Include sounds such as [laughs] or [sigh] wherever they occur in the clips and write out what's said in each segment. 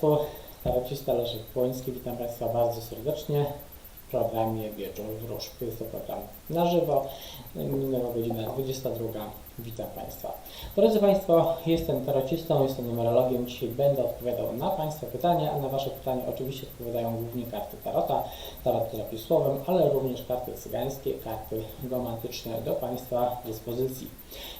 Państwu, Taracista Leszek Płoński, witam Państwa bardzo serdecznie w programie Wieczór Wróżb. Jest to program na żywo, minęła godzina 22, witam Państwa. Drodzy Państwo, jestem tarocistą, jestem numerologiem, dzisiaj będę odpowiadał na Państwa pytania, a na Wasze pytania oczywiście odpowiadają głównie karty Tarota, Tarot terapii słowem, ale również karty cygańskie, karty romantyczne do Państwa dyspozycji.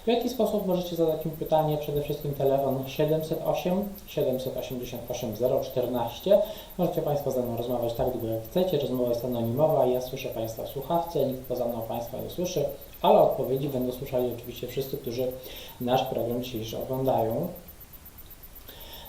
W jaki sposób możecie zadać mi pytanie? Przede wszystkim telefon 708 788 014. Możecie Państwo ze mną rozmawiać tak długo jak chcecie. Rozmowa jest anonimowa. Ja słyszę Państwa słuchawce, nikt poza mną Państwa nie słyszy, ale odpowiedzi będą słyszeli oczywiście wszyscy, którzy nasz program dzisiejszy oglądają.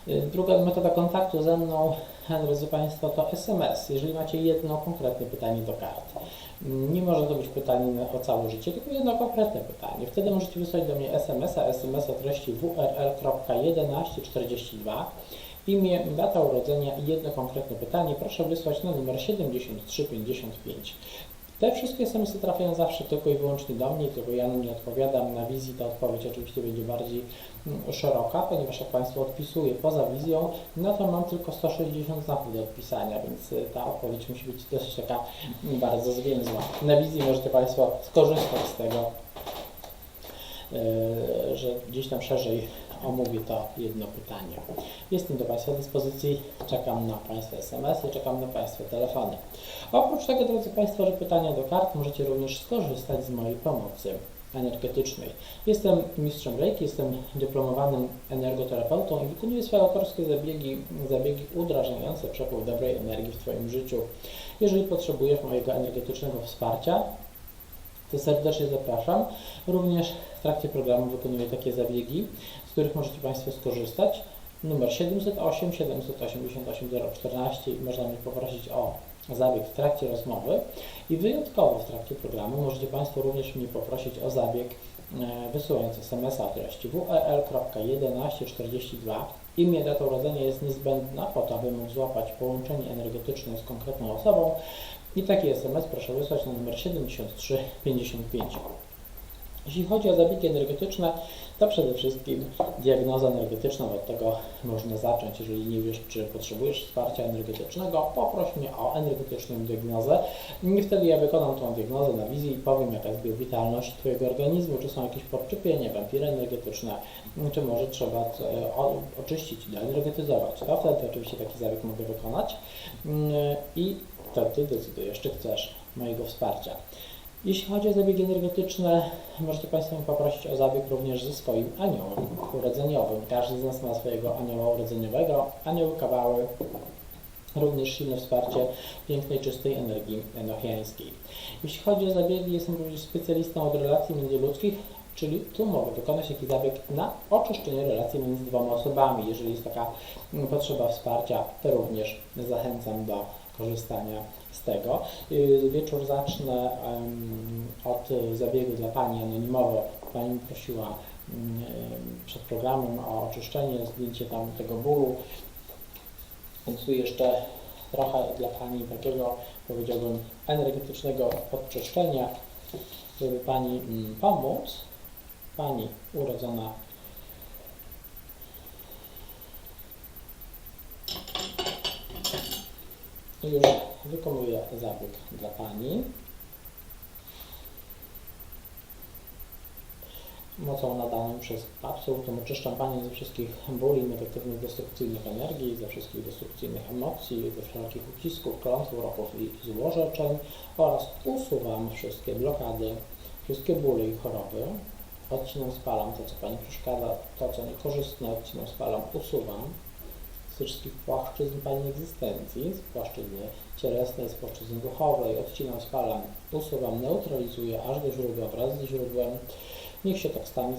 Y, Druga metoda kontaktu ze mną, [laughs] drodzy Państwo, to SMS. Jeżeli macie jedno konkretne pytanie do kart. Nie może to być pytanie o całe życie, tylko jedno konkretne pytanie. Wtedy możecie wysłać do mnie SMS-a, SMS o treści wrl.1142. Imię, data urodzenia i jedno konkretne pytanie proszę wysłać na numer 7355. Te wszystkie SMS-y trafiają zawsze tylko i wyłącznie do mnie, tylko ja na nie odpowiadam. Na wizji ta odpowiedź oczywiście będzie bardziej mm, szeroka, ponieważ jak Państwo odpisuję poza wizją, no to mam tylko 160 znaków do odpisania, więc y, ta odpowiedź musi być dosyć taka mm, bardzo zwięzła. Na wizji możecie Państwo skorzystać z tego, y, że gdzieś tam szerzej omówię to jedno pytanie. Jestem do Państwa dyspozycji, czekam na Państwa SMS-y, czekam na Państwa telefony. Oprócz tego, drodzy Państwo, że pytania do kart, możecie również skorzystać z mojej pomocy energetycznej. Jestem mistrzem Reiki, jestem dyplomowanym energoterapeutą i wykonuję swoje autorskie zabiegi, zabiegi udrażniające przepływ dobrej energii w Twoim życiu. Jeżeli potrzebujesz mojego energetycznego wsparcia, to serdecznie zapraszam. Również w trakcie programu wykonuję takie zabiegi, z których możecie Państwo skorzystać. Numer 708 788 014 i można mnie poprosić o zabieg w trakcie rozmowy i wyjątkowo w trakcie programu możecie Państwo również mnie poprosić o zabieg e, wysyłając SMS-a o treści WEL.1142. Imię, data urodzenia jest niezbędna po to, aby móc złapać połączenie energetyczne z konkretną osobą i taki SMS proszę wysłać na numer 7355. Jeśli chodzi o zabiegi energetyczne, to przede wszystkim diagnoza energetyczna, od tego można zacząć. Jeżeli nie wiesz, czy potrzebujesz wsparcia energetycznego, poproś mnie o energetyczną diagnozę. I wtedy ja wykonam tą diagnozę na wizji i powiem, jaka jest biowitalność Twojego organizmu, czy są jakieś podczepienia, wampiry energetyczne, czy może trzeba e, oczyścić, doenergetyzować. To wtedy oczywiście taki zabieg mogę wykonać Mm, i wtedy decydujesz, czy chcesz mojego wsparcia. Jeśli chodzi o zabiegi energetyczne, możecie Państwo poprosić o zabieg również ze swoim aniołem urodzeniowym. Każdy z nas ma swojego anioła urodzeniowego. Anioły kawały, również silne wsparcie pięknej, czystej energii enochiańskiej. Jeśli chodzi o zabiegi, jestem również specjalistą od relacji międzyludzkich, czyli tu mogę wykonać taki zabieg na oczyszczenie relacji między dwoma osobami. Jeżeli jest taka potrzeba wsparcia, to również zachęcam do korzystania z tego. Yy, Wieczór zacznę od y, zabiegu dla Pani anonimowo. Pani prosiła mm, przed programem o oczyszczenie, zdjęcie tam tego bólu. Więc tu jeszcze trochę dla Pani takiego, powiedziałbym, energetycznego podczyszczenia, żeby Pani mm, pomóc. Pani urodzona I wykonuję zabieg dla Pani. Mocą nadaną przez absolutum oczyszczam Panią ze wszystkich bóli, negatywnych, destrukcyjnych energii, ze wszystkich destrukcyjnych emocji, ze wszelkich ucisków, klątw, uroków i złorzeczeń oraz usuwam wszystkie blokady, wszystkie bóle i choroby. Odcinam, spalam to, co Pani przeszkadza, to, co niekorzystne, odcinam, spalam, usuwam z wszystkich płaszczyzn Pani egzystencji, z płaszczyzny cielesnej, z płaszczyzny duchowej, odcinam, spalam, usuwam, neutralizuję aż do źródła wraz ze źródłem. Niech się tak stanie